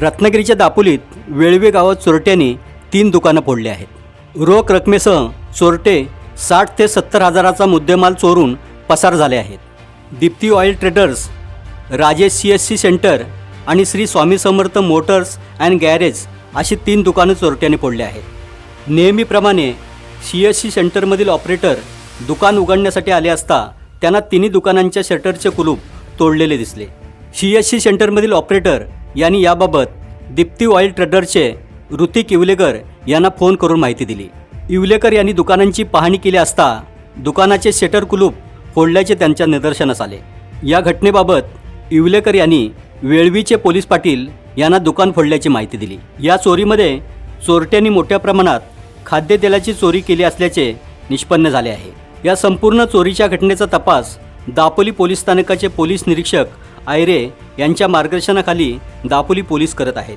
रत्नागिरीच्या दापोलीत वेळवे गावात चोरट्यांनी तीन दुकानं फोडली आहेत. रोख रकमेसह चोरटे साठ ते सत्तर हजाराचा मुद्देमाल चोरून पसार झाले आहेत. Deepti oil traders Rajesh C S C centre आणि Shri Swami Samarth motors and garage अशी तीन दुकानं चोरट्याने फोडली आहेत. नेहमीप्रमाणे सी एस सी सेंटरमधील ऑपरेटर दुकान उघडण्यासाठी आले असता त्यांना तिन्ही दुकानांच्या शटरचे कुलूप तोडलेले दिसले. सी एस सी सेंटरमधील ऑपरेटर यांनी याबाबत दीप्ती ऑइल ट्रेडरचे ऋतिक इवलेकर यांना फोन करून माहिती दिली. इवलेकर यांनी दुकानांची पाहणी केली असता दुकानाचे शटर कुलूप फोडल्याचे त्यांच्या निदर्शनास आले. या घटनेबाबत इवलेकर यांनी वेळवीचे पोलीस पाटील यांना दुकान फोडल्याची माहिती दिली. या चोरीमध्ये चोरट्यांनी मोठ्या प्रमाणात खाद्यतेलाची चोरी केली असल्याचे निष्पन्न झाले आहे. या संपूर्ण चोरीच्या घटनेचा तपास दापोली पोलीस स्थानकाचे पोलीस निरीक्षक आयरे यांच्या मार्गदर्शनाखाली दापोली पोलीस करत आहेत.